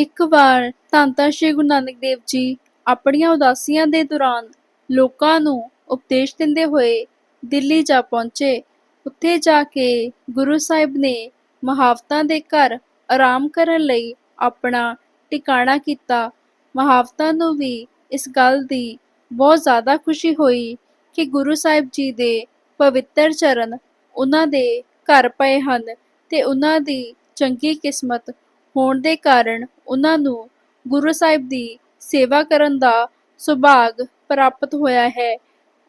ਇੱਕ ਵਾਰ ਧੰਨ ਧੰਨ ਸ਼੍ਰੀ ਗੁਰੂ ਨਾਨਕ ਦੇਵ ਜੀ ਆਪਣੀਆਂ ਉਦਾਸੀਆਂ ਦੇ ਦੌਰਾਨ ਲੋਕਾਂ ਨੂੰ ਉਪਦੇਸ਼ ਦਿੰਦੇ ਹੋਏ ਦਿੱਲੀ ਜਾ ਪਹੁੰਚੇ। ਉੱਥੇ ਜਾ ਕੇ ਗੁਰੂ ਸਾਹਿਬ ਨੇ ਮਹਾਵਤਾਂ ਦੇ ਘਰ ਆਰਾਮ ਕਰਨ ਲਈ ਆਪਣਾ ਟਿਕਾਣਾ ਕੀਤਾ। ਮਹਾਵਤਾਂ ਨੂੰ ਵੀ ਇਸ ਗੱਲ ਦੀ ਬਹੁਤ ਜ਼ਿਆਦਾ ਖੁਸ਼ੀ ਹੋਈ ਕਿ ਗੁਰੂ ਸਾਹਿਬ ਜੀ ਦੇ ਪਵਿੱਤਰ ਚਰਨ ਉਹਨਾਂ ਦੇ ਘਰ ਪਏ ਹਨ ਤੇ ਉਹਨਾਂ ਦੀ ਚੰਗੀ ਕਿਸਮਤ ਹੋਣ ਦੇ ਕਾਰਨ ਉਹਨਾਂ ਨੂੰ ਗੁਰੂ ਸਾਹਿਬ ਦੀ ਸੇਵਾ ਕਰਨ ਦਾ ਸੁਭਾਗ ਪ੍ਰਾਪਤ ਹੋਇਆ ਹੈ।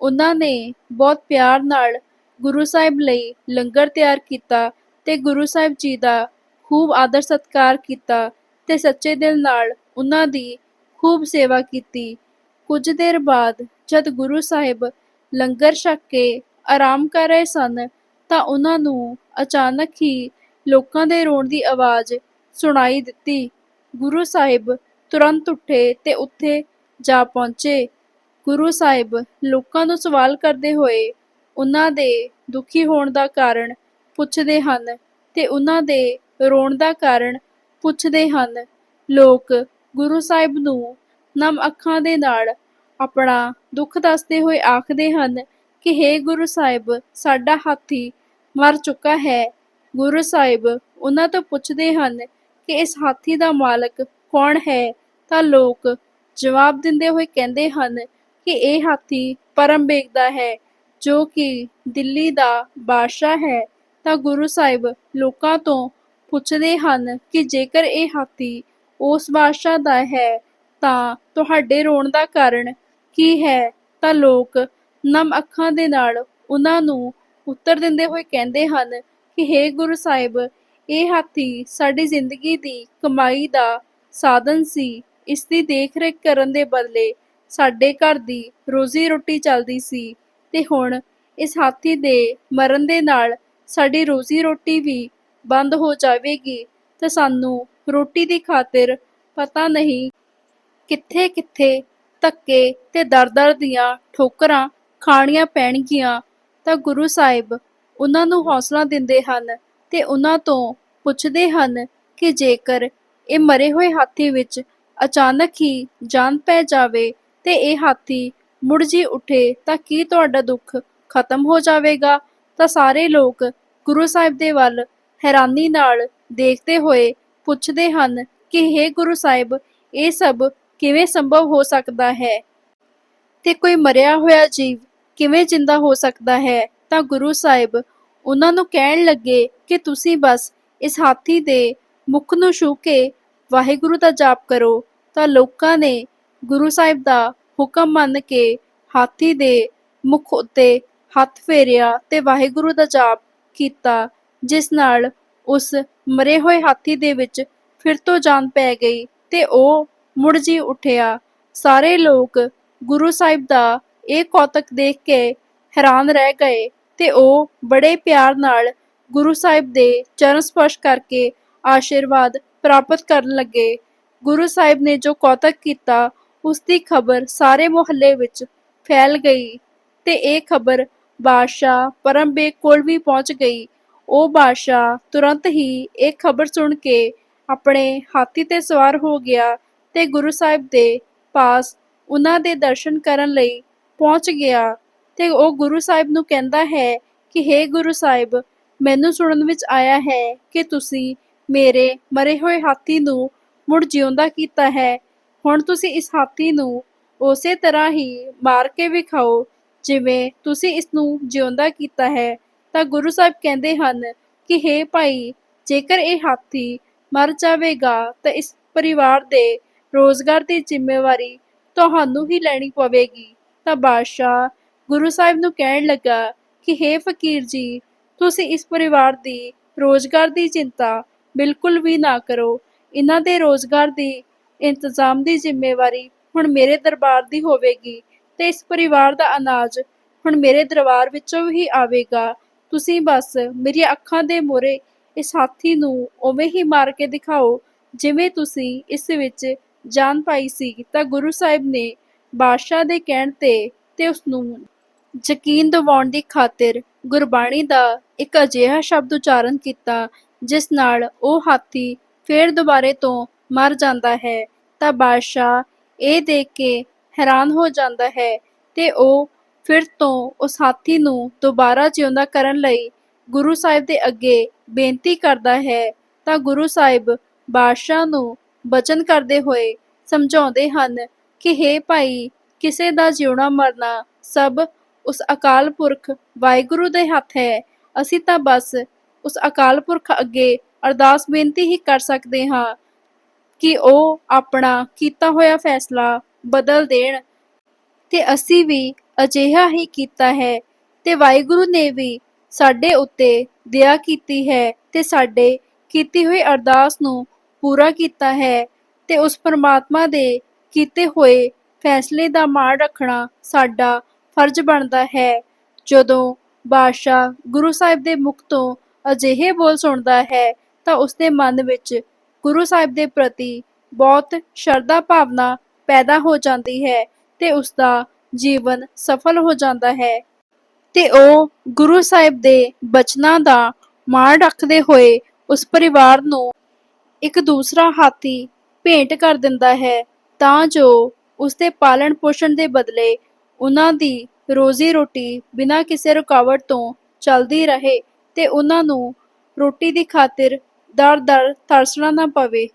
ਉਹਨਾਂ ਨੇ ਬਹੁਤ ਪਿਆਰ ਨਾਲ ਗੁਰੂ ਸਾਹਿਬ ਲਈ ਲੰਗਰ ਤਿਆਰ ਕੀਤਾ ਤੇ ਗੁਰੂ ਸਾਹਿਬ ਜੀ ਦਾ ਖੂਬ ਆਦਰ ਸਤਕਾਰ ਕੀਤਾ ਤੇ ਸੱਚੇ ਦਿਲ ਨਾਲ ਉਹਨਾਂ ਦੀ ਖੂਬ ਸੇਵਾ ਕੀਤੀ। ਕੁਝ ਦੇਰ ਬਾਅਦ ਜਦ ਗੁਰੂ ਸਾਹਿਬ ਲੰਗਰ ਛਕ ਕੇ ਆਰਾਮ ਕਰ ਰਹੇ ਸਨ ਤਾਂ ਉਹਨਾਂ ਨੂੰ ਅਚਾਨਕ ਹੀ ਲੋਕਾਂ ਦੇ ਰੋਣ ਦੀ ਆਵਾਜ਼ ਸੁਣਾਈ ਦਿੱਤੀ। ਗੁਰੂ ਸਾਹਿਬ ਤੁਰੰਤ ਉੱਠੇ ਤੇ ਉੱਥੇ ਜਾ ਪਹੁੰਚੇ। ਗੁਰੂ ਸਾਹਿਬ ਲੋਕਾਂ ਨੂੰ ਸਵਾਲ ਕਰਦੇ ਹੋਏ ਉਹਨਾਂ ਦੇ ਦੁਖੀ ਹੋਣ ਦਾ ਕਾਰਨ ਪੁੱਛਦੇ ਹਨ ਤੇ ਉਹਨਾਂ ਦੇ ਰੋਣ ਦਾ ਕਾਰਨ ਪੁੱਛਦੇ ਹਨ। ਲੋਕ ਗੁਰੂ ਸਾਹਿਬ ਨੂੰ ਨਮ ਅੱਖਾਂ ਦੇ ਨਾਲ ਆਪਣਾ ਦੁੱਖ ਦੱਸਦੇ ਹੋਏ ਆਖਦੇ ਹਨ ਕਿ हे ਗੁਰੂ ਸਾਹਿਬ, ਸਾਡਾ ਹਾਥੀ ਮਰ ਚੁੱਕਾ ਹੈ। ਗੁਰੂ ਸਾਹਿਬ ਉਹਨਾਂ ਤੋਂ ਪੁੱਛਦੇ ਹਨ ਕਿ ਇਸ ਹਾਥੀ ਦਾ ਮਾਲਕ ਕੌਣ ਹੈ? ਤਾਂ ਲੋਕ ਜਵਾਬ ਦਿੰਦੇ ਹੋਏ ਕਹਿੰਦੇ ਹਨ ਕਿ ਇਹ ਹਾਥੀ ਪਰਮ ਬੇਗ ਦਾ ਹੈ, ਜੋ ਕਿ ਦਿੱਲੀ ਦਾ ਬਾਦਸ਼ਾਹ ਹੈ। ਤਾਂ ਗੁਰੂ ਸਾਹਿਬ ਲੋਕਾਂ ਤੋਂ ਪੁੱਛਦੇ ਹਨ ਕਿ ਜੇਕਰ ਇਹ ਹਾਥੀ ਉਸ ਬਾਦਸ਼ਾਹ ਦਾ ਹੈ, ਤਾਂ ਤੁਹਾਡੇ ਰੋਣ ਦਾ ਕਾਰਨ ਕੀ ਹੈ? ਤਾਂ ਲੋਕ ਨਮ ਅੱਖਾਂ ਦੇ ਨਾਲ ਉਹਨਾਂ ਨੂੰ ਉੱਤਰ ਦਿੰਦੇ ਹੋਏ ਕਹਿੰਦੇ ਹਨ ਕਿ हे ਗੁਰੂ ਸਾਹਿਬ ਇਹ ਹਾਥੀ ਸਾਡੀ ਜ਼ਿੰਦਗੀ ਦੀ ਕਮਾਈ ਦਾ ਸਾਧਨ ਸੀ। ਇਸ ਦੀ ਦੇਖਰੇਖ ਕਰਨ ਦੇ ਬਦਲੇ ਸਾਡੇ ਘਰ ਦੀ ਰੋਜ਼ੀ ਰੋਟੀ ਚੱਲਦੀ ਸੀ ਤੇ ਹੁਣ ਇਸ ਹਾਥੀ ਦੇ ਮਰਨ ਦੇ ਨਾਲ ਸਾਡੀ ਰੋਜ਼ੀ ਰੋਟੀ ਵੀ ਬੰਦ ਹੋ ਜਾਵੇਗੀ ਤੇ ਸਾਨੂੰ ਰੋਟੀ ਦੀ ਖਾਤਰ ਪਤਾ ਨਹੀਂ ਕਿੱਥੇ ਕਿੱਥੇ ਧੱਕੇ ਤੇ ਦਰ-ਦਰ ਦੀਆਂ ਠੋਕਰਾਂ ਖਾਣੀਆਂ ਪੈਣਗੀਆਂ ਤਾਂ ਗੁਰੂ ਸਾਹਿਬ ਉਹਨਾਂ ਨੂੰ ਹੌਸਲਾ ਦਿੰਦੇ ਹਨ ਤੇ ਉਹਨਾਂ ਤੋਂ ਪੁੱਛਦੇ ਹਨ ਕਿ ਜੇਕਰ ਇਹ ਮਰੇ ਹੋਏ ਹਾਥੀ ਵਿੱਚ ਅਚਾਨਕ ਹੀ ਜਾਨ ਪੈ ਜਾਵੇ ਤੇ ਇਹ ਹਾਥੀ ਮੁੜ ਜੀ ਉੱਠੇ ਤਾਂ ਕੀ ਤੁਹਾਡਾ ਦੁੱਖ ਖਤਮ ਹੋ ਜਾਵੇਗਾ? ਤਾਂ ਸਾਰੇ ਲੋਕ ਗੁਰੂ ਸਾਹਿਬ ਦੇ ਵੱਲ ਹੈਰਾਨੀ ਨਾਲ ਦੇਖਦੇ ਹੋਏ ਪੁੱਛਦੇ ਹਨ ਕਿ हे ਗੁਰੂ ਸਾਹਿਬ, ਇਹ ਸਭ ਕਿਵੇਂ ਸੰਭਵ ਹੋ ਸਕਦਾ ਹੈ? ਤੇ ਕੋਈ ਮਰਿਆ ਹੋਇਆ ਜੀਵ ਕਿਵੇਂ ਜਿੰਦਾ ਹੋ ਸਕਦਾ ਹੈ? ਤਾਂ ਗੁਰੂ ਸਾਹਿਬ ਉਹਨਾਂ ਨੂੰ ਕਹਿਣ ਲੱਗੇ ਕਿ ਤੁਸੀਂ ਬਸ ਇਸ ਹਾਥੀ ਦੇ ਮੁਖ ਨੂੰ ਛੂ ਕੇ ਵਾਹਿਗੁਰੂ ਦਾ ਜਾਪ ਕਰੋ, ਤਾਂ ਲੋਕਾਂ ਨੇ ਗੁਰੂ ਸਾਹਿਬ ਦਾ ਹੁਕਮ ਮੰਨ ਕੇ ਹਾਥੀ ਦੇ ਮੁਖ ਉੱਤੇ ਹੱਥ ਫੇਰਿਆ ਤੇ ਵਾਹਿਗੁਰੂ ਦਾ ਜਾਪ ਕੀਤਾ, ਜਿਸ ਨਾਲ ਉਸ ਮਰੇ ਹੋਏ ਹਾਥੀ ਦੇ ਵਿੱਚ ਫਿਰ ਤੋਂ ਜਾਨ ਪੈ ਗਈ ਤੇ ਉਹ ਮੁੜ ਜੀ ਉੱਠਿਆ। ਸਾਰੇ ਲੋਕ ਗੁਰੂ ਸਾਹਿਬ ਦਾ ਇਹ ਕੌਤਕ ਦੇਖ ਕੇ ਹੈਰਾਨ ਰਹਿ ਗਏ ਤੇ ਉਹ ਬੜੇ ਪਿਆਰ ਨਾਲ ਗੁਰੂ ਸਾਹਿਬ ਦੇ ਚਰਨ ਸਪਰਸ਼ ਕਰਕੇ ਆਸ਼ੀਰਵਾਦ ਪ੍ਰਾਪਤ ਕਰਨ ਲੱਗੇ। ਗੁਰੂ ਸਾਹਿਬ ਨੇ ਜੋ ਕੌਤਕ ਕੀਤਾ ਉਸ ਦੀ ਖਬਰ ਸਾਰੇ ਮੁਹੱਲੇ ਵਿੱਚ ਫੈਲ ਗਈ ਤੇ ਇਹ ਖਬਰ ਬਾਦਸ਼ਾਹ ਪਰਮਬੇਗ ਕੋਲ ਵੀ ਪਹੁੰਚ ਗਈ। ਉਹ ਬਾਦਸ਼ਾਹ ਤੁਰੰਤ ਹੀ ਇਹ ਖਬਰ ਸੁਣ ਕੇ ਆਪਣੇ ਹਾਥੀ ਤੇ ਸਵਾਰ ਹੋ ਗਿਆ ਤੇ ਗੁਰੂ ਸਾਹਿਬ ਦੇ ਪਾਸ ਉਹਨਾਂ ਦੇ ਦਰਸ਼ਨ ਕਰਨ ਲਈ ਪਹੁੰਚ ਗਿਆ ਤੇ ਉਹ ਗੁਰੂ ਸਾਹਿਬ ਨੂੰ ਕਹਿੰਦਾ ਹੈ ਕਿ हे ਗੁਰੂ ਸਾਹਿਬ ਮੈਨੂੰ ਸੁਣਨ ਵਿੱਚ ਆਇਆ ਹੈ ਕਿ ਤੁਸੀਂ ਮੇਰੇ ਮਰੇ ਹੋਏ ਹਾਥੀ ਨੂੰ ਮੁੜ ਜਿਉਂਦਾ ਕੀਤਾ ਹੈ। ਹੁਣ ਤੁਸੀਂ ਇਸ ਹਾਥੀ ਨੂੰ ਉਸੇ ਤਰ੍ਹਾਂ ਹੀ ਮਾਰ ਕੇ ਵਿਖਾਓ, ਜਿਵੇਂ ਤੁਸੀਂ ਇਸ ਨੂੰ ਜਿਉਂਦਾ ਕੀਤਾ ਹੈ। ਤਾਂ ਗੁਰੂ ਸਾਹਿਬ ਕਹਿੰਦੇ ਹਨ ਕਿ हे ਭਾਈ, ਜੇਕਰ ਇਹ ਹਾਥੀ ਮਰ ਜਾਵੇਗਾ, ਤਾਂ ਇਸ ਪਰਿਵਾਰ ਦੇ ਰੋਜ਼ਗਾਰ ਦੀ ਜ਼ਿੰਮੇਵਾਰੀ ਤੁਹਾਨੂੰ ਹੀ ਲੈਣੀ ਪਵੇਗੀ। ਤਾਂ ਬਾਦਸ਼ਾਹ ਗੁਰੂ ਸਾਹਿਬ ਨੂੰ ਕਹਿਣ ਲੱਗਾ ਕਿ हे ਫਕੀਰ ਜੀ ਤੁਸੀਂ ਇਸ ਪਰਿਵਾਰ ਦੀ ਰੋਜ਼ਗਾਰ ਦੀ ਚਿੰਤਾ ਬਿਲਕੁਲ ਵੀ ਨਾ ਕਰੋ। ਇਹਨਾਂ ਦੇ ਰੋਜ਼ਗਾਰ ਦੀ ਇੰਤਜ਼ਾਮ ਦੀ ਜ਼ਿੰਮੇਵਾਰੀ ਹੁਣ ਮੇਰੇ ਦਰਬਾਰ ਦੀ ਹੋਵੇਗੀ ਤੇ ਇਸ ਪਰਿਵਾਰ ਦਾ ਅਨਾਜ ਹੁਣ ਮੇਰੇ ਦਰਬਾਰ ਵਿੱਚੋਂ ਹੀ ਆਵੇਗਾ। ਤੁਸੀਂ ਬਸ ਮੇਰੀਆਂ ਅੱਖਾਂ ਦੇ ਮੋਰੇ ਇਸ ਹਾਥੀ ਨੂੰ ਉਵੇਂ ਹੀ ਮਾਰ ਕੇ ਦਿਖਾਓ ਜਿਵੇਂ ਤੁਸੀਂ ਇਸ ਵਿੱਚ ਜਾਨ ਪਾਈ ਸੀ ਤਾਂ ਗੁਰੂ ਸਾਹਿਬ ਨੇ ਬਾਦਸ਼ਾਹ ਦੇ ਕਹਿਣ ਤੇ ਤੇ ਉਸ ਨੂੰ ਯਕੀਨ ਦਿਵਾਉਣ ਦੀ ਖਾਤਰ ਗੁਰਬਾਣੀ ਦਾ ਇੱਕ ਅਜਿਹਾ ਸ਼ਬਦ ਉਚਾਰਨ ਕੀਤਾ, ਜਿਸ ਨਾਲ ਉਹ ਹਾਥੀ ਫੇਰ ਦੁਬਾਰੇ ਤੋਂ ਮਰ ਜਾਂਦਾ ਹੈ। ਤਾਂ ਬਾਦਸ਼ਾਹ ਇਹ ਦੇਖ ਕੇ ਹੈਰਾਨ ਹੋ ਜਾਂਦਾ ਹੈ ਤੇ ਉਹ ਫਿਰ ਤੋਂ ਉਸ ਹਾਥੀ ਨੂੰ ਦੁਬਾਰਾ ਜਿਉਂਦਾ ਕਰਨ ਲਈ ਗੁਰੂ ਸਾਹਿਬ ਦੇ ਅੱਗੇ ਬੇਨਤੀ ਕਰਦਾ ਹੈ। ਤਾਂ ਗੁਰੂ ਸਾਹਿਬ ਬਾਦਸ਼ਾਹ ਨੂੰ ਬਚਨ ਕਰਦੇ ਹੋਏ ਸਮਝਾਉਂਦੇ ਹਨ ਕਿ, ਹੇ ਭਾਈ, ਕਿਸੇ ਦਾ ਜਿਉਣਾ ਮਰਨਾ ਸਭ ਉਸ ਅਕਾਲ ਪੁਰਖ ਵਾਹਿਗੁਰੂ ਦੇ ਹੱਥ ਹੈ। ਅਸੀਂ ਤਾਂ ਬਸ ਉਸ ਅਕਾਲ ਪੁਰਖ ਅੱਗੇ ਅਰਦਾਸ ਬੇਨਤੀ ਹੀ ਕਰ ਸਕਦੇ ਹਾਂ ਕਿ ਉਹ ਆਪਣਾ ਕੀਤਾ ਹੋਇਆ ਫੈਸਲਾ ਬਦਲ ਦੇਣ ਤੇ ਅਸੀਂ ਵੀ ਅਜਿਹਾ ਹੀ ਕੀਤਾ ਹੈ ਤੇ ਵਾਹਿਗੁਰੂ ਨੇ ਵੀ ਸਾਡੇ ਉੱਤੇ ਦਇਆ ਕੀਤੀ ਹੈ ਤੇ ਸਾਡੇ ਕੀਤੀ ਹੋਈ ਅਰਦਾਸ ਨੂੰ ਪੂਰਾ ਕੀਤਾ ਹੈ ਤੇ ਉਸ ਪਰਮਾਤਮਾ ਦੇ ਕੀਤੇ ਹੋਏ ਫੈਸਲੇ ਦਾ ਮਾਣ ਰੱਖਣਾ ਸਾਡਾ ਫਰਜ਼ ਬਣਦਾ ਹੈ। ਜਦੋਂ ਬਾਦਸ਼ਾਹ ਗੁਰੂ ਸਾਹਿਬ ਦੇ ਮੁਖ ਤੋਂ ਅਜਿਹੇ ਬੋਲ ਸੁਣਦਾ ਹੈ, ਤਾਂ ਉਸਦੇ ਮਨ ਵਿੱਚ ਗੁਰੂ ਸਾਹਿਬ ਦੇ ਪ੍ਰਤੀ ਬਹੁਤ ਸ਼ਰਧਾ ਭਾਵਨਾ ਪੈਦਾ ਹੋ ਜਾਂਦੀ ਹੈ ਤੇ ਉਸਦਾ ਜੀਵਨ ਸਫਲ ਹੋ ਜਾਂਦਾ ਹੈ। ਤੇ ਉਹ ਗੁਰੂ ਸਾਹਿਬ ਦੇ ਬਚਨਾਂ ਦਾ ਮਾਣ ਰੱਖਦੇ ਹੋਏ ਉਸ ਪਰਿਵਾਰ ਨੂੰ ਇੱਕ ਦੂਸਰਾ ਹਾਥੀ ਭੇਂਟ ਕਰ ਦਿੰਦਾ ਹੈ, ਤਾਂ ਜੋ ਉਸਦੇ ਪਾਲਣ ਪੋਸ਼ਣ ਦੇ ਬਦਲੇ ਉਹਨਾਂ ਦੀ ਰੋਜ਼ੀ ਰੋਟੀ ਬਿਨਾਂ ਕਿਸੇ ਰੁਕਾਵਟ ਤੋਂ ਚੱਲਦੀ ਰਹੇ ਤੇ ਉਹਨਾਂ ਨੂੰ ਰੋਟੀ ਦੀ ਖਾਤਰ ਦਰ ਦਰ ਤਰਸਣਾ ਨਾ ਪਵੇ।